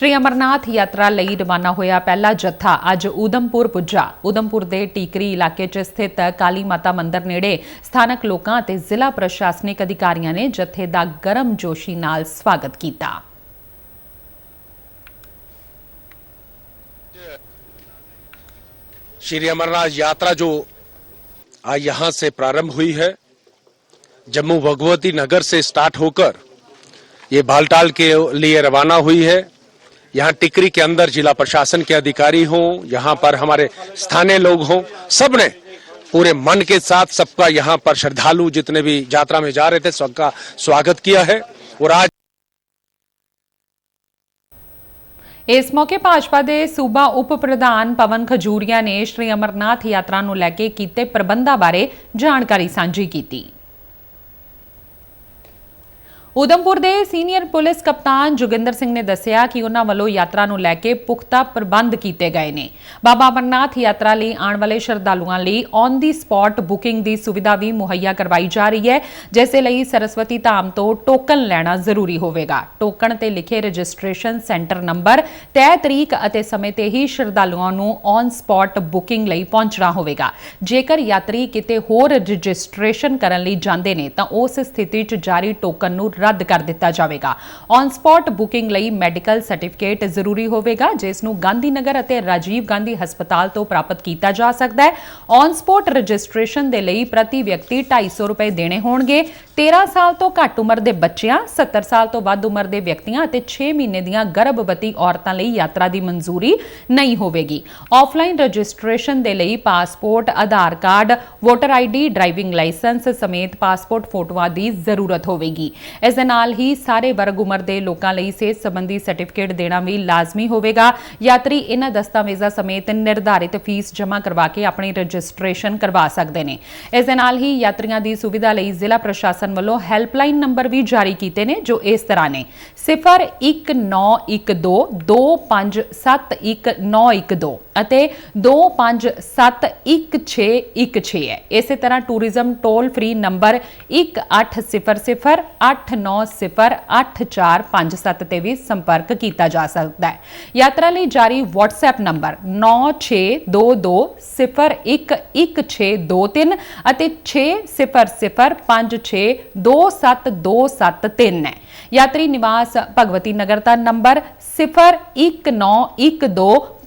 ਸ਼੍ਰੀ ਅਮਰਨਾਥ ਯਾਤਰਾ ਲਈ ਰਵਾਨਾ ਹੋਇਆ ਪਹਿਲਾ ਜੱਥਾ ਅੱਜ ਊਧਮਪੁਰ ਪੁੱਜਾ ਊਧਮਪੁਰ ਦੇ ਟੀਕਰੀ ਇਲਾਕੇ 'ਚ ਸਥਿਤ ਕਾਲੀ ਮਾਤਾ ਮੰਦਿਰ ਨੇੜੇ ਸਥਾਨਕ ਲੋਕਾਂ ਅਤੇ ਜ਼ਿਲ੍ਹਾ ਪ੍ਰਸ਼ਾਸਨਿਕ ਅਧਿਕਾਰੀਆਂ ਨੇ ਜੱਥੇ ਦਾ ਗਰਮ ਜੋਸ਼ੀ ਨਾਲ ਸਵਾਗਤ ਕੀਤਾ श्री अमरनाथ यात्रा जो आज यहाँ से प्रारंभ हुई है जम्मू भगवती नगर से स्टार्ट होकर ये बालटाल के लिए रवाना हुई है यहाँ टिकरी के अंदर जिला प्रशासन के अधिकारी हों यहाँ पर हमारे स्थानीय लोग हों सब ने पूरे मन के साथ सबका यहाँ पर श्रद्धालु जितने भी यात्रा में जा रहे थे सबका स्वागत किया है और आज ਇਸ ਮੌਕੇ ਭਾਜਪਾ ਦੇ ਸੂਬਾ ਉਪ ਪ੍ਰਧਾਨ ਪਵਨ ਖਜੂਰੀਆ ਨੇ ਸ਼੍ਰੀ ਅਮਰਨਾਥ ਯਾਤਰਾ ਨੂੰ ਲੈ ਕੇ ਕੀਤੇ ਪ੍ਰਬੰਧਾਂ ਬਾਰੇ ਜਾਣਕਾਰੀ ਸਾਂਝੀ ਕੀਤੀ ਉਦਮਪੁਰ ਦੇ ਸੀਨੀਅਰ ਪੁਲਿਸ ਕਪਤਾਨ ਜੋਗਿੰਦਰ ਸਿੰਘ ਨੇ ਦੱਸਿਆ ਕਿ ਉਹਨਾਂ ਵੱਲੋਂ ਯਾਤਰਾ ਨੂੰ ਲੈ ਕੇ ਪੁਖਤਾ ਪ੍ਰਬੰਧ ਕੀਤੇ ਗਏ ਨੇ। ਬਾਬਾ ਅਮਰਨਾਥ ਯਾਤਰਾ ਲਈ ਆਉਣ ਵਾਲੇ ਸ਼ਰਧਾਲੂਆਂ ਲਈ ਔਨ ਦੀ ਸਪੌਟ ਬੁਕਿੰਗ ਦੀ ਸੁਵਿਧਾ ਵੀ ਮੁਹੱਈਆ ਕਰਵਾਈ ਜਾ ਰਹੀ ਹੈ, ਜਿਸ ਦੇ ਲਈ ਸਰਸਵਤੀ ਧਾਮ ਤੋਂ ਟੋਕਨ ਲੈਣਾ ਜ਼ਰੂਰੀ ਹੋਵੇਗਾ। ਟੋਕਨ ਤੇ ਲਿਖੇ ਰਜਿਸਟ੍ਰੇਸ਼ਨ ਸੈਂਟਰ ਨੰਬਰ ਤੈਅ ਤਰੀਕ ਅਤੇ ਸਮੇਂ ਤੇ ਹੀ ਸ਼ਰਧਾਲੂਆਂ ਨੂੰ ਔਨ ਸਪੌਟ ਬੁਕਿੰਗ ਲਈ ਪਹੁੰਚਣਾ ਹੋਵੇਗਾ। ਜੇਕਰ ਯਾਤਰੀ ਕਿਤੇ ਹੋਰ ਰਜਿਸਟ੍ਰੇਸ਼ਨ ਕਰਨ ਲਈ ਜਾਂਦੇ ਨੇ, ਤਾਂ ਉਸ ਸਥਿਤੀ 'ਚ ਜਾਰੀ ਟੋਕਨ ਨੂੰ ਰੱਦ ਕਰ ਦਿੱਤਾ ਜਾਵੇਗਾ। ਔਨ ਸਪੌਟ ਬੁਕਿੰਗ ਲਈ ਮੈਡੀਕਲ ਸਰਟੀਫਿਕੇਟ ਜ਼ਰੂਰੀ ਹੋਵੇਗਾ, ਜਿਸ ਨੂੰ ਗਾਂਧੀ ਨਗਰ ਅਤੇ ਰਾਜੀਵ ਗਾਂਧੀ ਹਸਪਤਾਲ ਤੋਂ ਪ੍ਰਾਪਤ ਕੀਤਾ ਜਾ ਸਕਦਾ ਹੈ। ਔਨ ਸਪੌਟ ਰਜਿਸਟ੍ਰੇਸ਼ਨ ਦੇ ਲਈ ਪ੍ਰਤੀ ਵਿਅਕਤੀ 250 ਰੁਪਏ ਦੇਣੇ ਹੋਣਗੇ। 13 ਸਾਲ ਤੋਂ ਘੱਟ ਉਮਰ ਦੇ ਬੱਚਿਆਂ 70 ਸਾਲ ਤੋਂ ਵੱਧ ਉਮਰ ਦੇ ਵਿਅਕਤੀਆਂ ਅਤੇ 6 ਮਹੀਨੇ ਦੀਆਂ ਗਰਭਵਤੀ ਔਰਤਾਂ ਲਈ ਯਾਤਰਾ ਦੀ ਮਨਜ਼ੂਰੀ ਨਹੀਂ ਹੋਵੇਗੀ। ਆਫਲਾਈਨ ਰਜਿਸਟ੍ਰੇਸ਼ਨ ਦੇ ਲਈ passport, Aadhaar card, voter ID driving licence ਸਮੇਤ ਪਾਸਪੋਰਟ ਫੋਟੋਆਂ ਦੀ ਜ਼ਰੂਰਤ ਹੋਵੇਗੀ। ਇਸ ਦੇ ਨਾਲ ਹੀ ਸਾਰੇ ਵਰਗ ਉਮਰ ਦੇ ਲੋਕਾਂ ਲਈ ਸਿਹਤ ਸੰਬੰਧੀ ਸਰਟੀਫਿਕੇਟ ਦੇਣਾ ਵੀ ਲਾਜ਼ਮੀ ਹੋਵੇਗਾ। ਯਾਤਰੀ ਇਹਨਾਂ ਦਸਤਾਵੇਜ਼ਾਂ ਸਮੇਤ ਨਿਰਧਾਰਿਤ ਫੀਸ ਜਮ੍ਹਾਂ ਕਰਵਾ ਕੇ ਆਪਣੀ ਰਜਿਸਟ੍ਰੇਸ਼ਨ ਕਰਵਾ ਸਕਦੇ ਨੇ। ਇਸ ਦੇ ਨਾਲ ਹੀ ਯਾਤਰੀਆਂ ਦੀ ਸੁਵਿਧਾ ਲਈ ਜ਼ਿਲ੍ਹਾ ਪ੍ਰਸ਼ਾਸਨ ਵੱਲੋਂ ਹੈਲਪਲਾਈਨ ਨੰਬਰ ਵੀ ਜਾਰੀ ਕੀਤੇ ਨੇ, ਜੋ ਇਸ ਤਰ੍ਹਾਂ ਨੇ। 0191257112 ਅਤੇ 25711616 ਹੈ। ਇਸੇ ਤਰ੍ਹਾਂ ਟੂਰਿਜ਼ਮ ਟੋਲ ਫ੍ਰੀ ਨੰਬਰ 180089084557 ਤੇ ਵੀ ਸੰਪਰਕ ਕੀਤਾ ਜਾ ਸਕਦਾ ਹੈ। ਯਾਤਰਾ ਲਈ ਜਾਰੀ WhatsApp ਨੰਬਰ 9622011623 ਅਤੇ 6005627273 ਹੈ। ਯਾਤਰੀ ਨਿਵਾਸ ਭਗਵਤੀ ਨਗਰ ਦਾ ਨੰਬਰ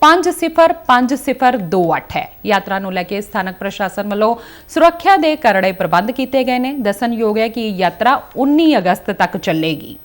0191250502 ਹੈ। ਯਾਤਰਾ ਨੂੰ ਲੈ ਕੇ ਸਥਾਨਕ ਪ੍ਰਸ਼ਾਸਨ ਵੱਲੋਂ ਸੁਰੱਖਿਆ ਦੇ ਕਰੜੇ ਪ੍ਰਬੰਧ ਕੀਤੇ ਗਏ ਨੇ। ਦੱਸਣਯੋਗ ਹੈ ਕਿ ਯਾਤਰਾ 19 ਅਗਸਤ ਤੱਕ ਚੱਲੇਗੀ।